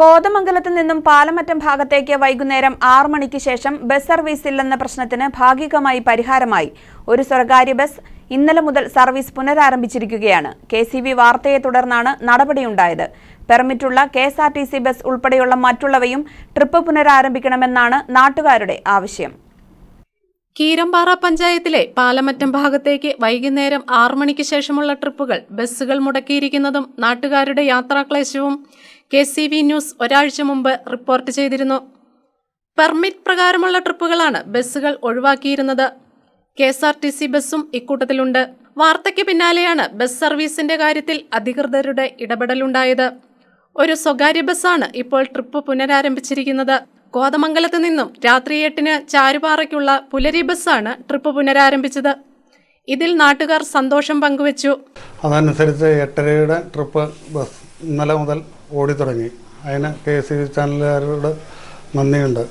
കോതമംഗലത്ത് നിന്നും പാലമറ്റം ഭാഗത്തേക്ക് വൈകുന്നേരം ആറു മണിക്ക് ശേഷം ബസ് സർവീസ് ഇല്ലെന്ന പ്രശ്നത്തിന് ഭാഗികമായി പരിഹാരമായി. ഒരു സ്വകാര്യ ബസ് ഇന്നലെ മുതൽ സർവീസ് പുനരാരംഭിച്ചിരിക്കുകയാണ്. കെ സി വി വാർത്തയെ തുടർന്നാണ് നടപടിയുണ്ടായത്. പെർമിറ്റുള്ള K S R T C bus ഉൾപ്പെടെയുള്ള മറ്റുള്ളവയും ട്രിപ്പ് പുനരാരംഭിക്കണമെന്നാണ് നാട്ടുകാരുടെ ആവശ്യം. കീരമ്പാറ പഞ്ചായത്തിലെ പാലമറ്റം ഭാഗത്തേക്ക് വൈകുന്നേരം ആറു മണിക്ക് ശേഷമുള്ള ട്രിപ്പുകൾ ബസ്സുകൾ മുടക്കിയിരിക്കുന്നതും നാട്ടുകാരുടെ യാത്രാക്ലേശവും കെ സി വി ന്യൂസ് ഒരാഴ്ച മുമ്പ് റിപ്പോർട്ട് ചെയ്തിരുന്നു. പെർമിറ്റ് പ്രകാരമുള്ള ട്രിപ്പുകളാണ് ബസ്സുകൾ ഒഴിവാക്കിയിരുന്നത്. K S R T C ബസ്സും ഇക്കൂട്ടത്തിലുണ്ട്. വാർത്തയ്ക്ക് പിന്നാലെയാണ് ബസ് സർവീസിന്റെ കാര്യത്തിൽ അധികൃതരുടെ ഇടപെടലുണ്ടായത്. ഒരു സ്വകാര്യ ബസ്സാണ് ഇപ്പോൾ ട്രിപ്പ് പുനരാരംഭിച്ചിരിക്കുന്നത്. കോതമംഗലത്ത് നിന്നും രാത്രി എട്ടിന് ചാരുപാറയ്ക്കുള്ള പുലരി ബസ്സാണ് ട്രിപ്പ് പുനരാരംഭിച്ചത്. ഇതിൽ നാട്ടുകാർ സന്തോഷം പങ്കുവച്ചു. അതനുസരിച്ച് എട്ടരയുടെ ട്രിപ്പ് ബസ് ഇന്നലെ മുതൽ ഓടി തുടങ്ങി അതിന് കെ സി ചാനലുകാരോട് നന്ദിയുണ്ട്.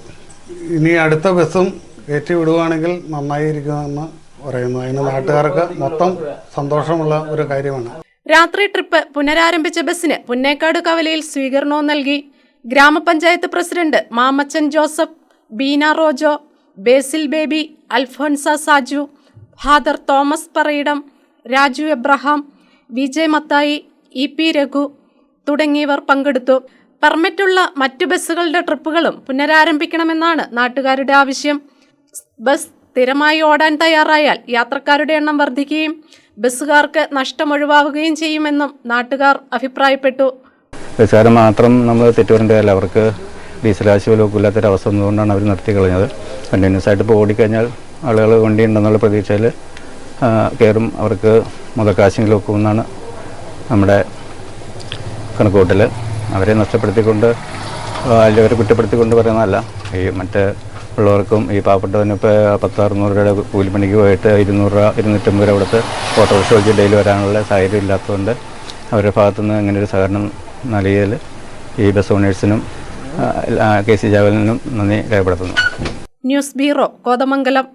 ഇനി അടുത്ത ബസ്സും കയറ്റി വിടുവാണെങ്കിൽ നന്നായിരിക്കുമെന്ന് പറയുന്നു. അതിന് നാട്ടുകാർക്ക് മൊത്തം സന്തോഷമുള്ള ഒരു കാര്യമാണ്. രാത്രി ട്രിപ്പ് പുനരാരംഭിച്ച ബസ്സിന് പുന്നേക്കാട് കവലയിൽ സ്വീകരണവും നൽകി. ഗ്രാമപഞ്ചായത്ത് president Mamachan Joseph Beena Rojo Basil Baby Alphonsa Saju father Thomas Parayidam Raju Abraham Vijay Mathai E P Raghu തുടങ്ങിയവർ പങ്കെടുത്തു. പെർമിറ്റുള്ള മറ്റു ബസ്സുകളുടെ ട്രിപ്പുകളും പുനരാരംഭിക്കണമെന്നാണ് നാട്ടുകാരുടെ ആവശ്യം. ബസ് സ്ഥിരമായി ഓടാൻ തയ്യാറായാൽ യാത്രക്കാരുടെ എണ്ണം വർദ്ധിക്കുകയും ബസ്സുകാർക്ക് നഷ്ടമൊഴിവാകുകയും ചെയ്യുമെന്നും നാട്ടുകാർ അഭിപ്രായപ്പെട്ടു. ബസ്സുകാർ മാത്രം നമ്മൾ തെറ്റുവരേണ്ടതല്ല അവർക്ക് ആശുപത്രി ഇല്ലാത്തൊരവസ്ഥ വന്നതുകൊണ്ടാണ് അവർ നിർത്തി കളഞ്ഞത് കണ്ടിന്യൂസ് ആയിട്ട് ഇപ്പോൾ ഓടിക്കഴിഞ്ഞാൽ ആളുകൾ വണ്ടി ഉണ്ടെന്നുള്ള പ്രതീക്ഷയിൽ കയറും. അവർക്ക് മുതക്കാശെങ്കിലും ഒക്കുമെന്നാണ് നമ്മുടെ കണക്കുകൂട്ടൽ അവരെ നഷ്ടപ്പെടുത്തിക്കൊണ്ട് അല്ലെങ്കിൽ അവരെ കുറ്റപ്പെടുത്തിക്കൊണ്ട് പറയുന്നതല്ല. ഈ മറ്റ് ഉള്ളവർക്കും ഈ പാവപ്പെട്ടവന് ഇപ്പോൾ പത്ത് അറുന്നൂറ് രൂപയുടെ കൂലിപ്പണിക്ക് പോയിട്ട് ഇരുന്നൂറ് രൂപ ഇരുന്നൂറ്റമ്പത് രൂപ കൊടുത്ത് ഓട്ടോറിക്ഷ വെച്ച് ഡെയിലി വരാനുള്ള സാഹചര്യം ഇല്ലാത്തതുകൊണ്ട് അവരുടെ ഭാഗത്തുനിന്ന് ഇങ്ങനെ ഒരു സഹകരണം നൽകിയതിൽ ഈ ബസ് ഓണേഴ്സിനും കെ സി ജാവലിനും നന്ദി രേഖപ്പെടുത്തുന്നു. News bureau Kothamangalam.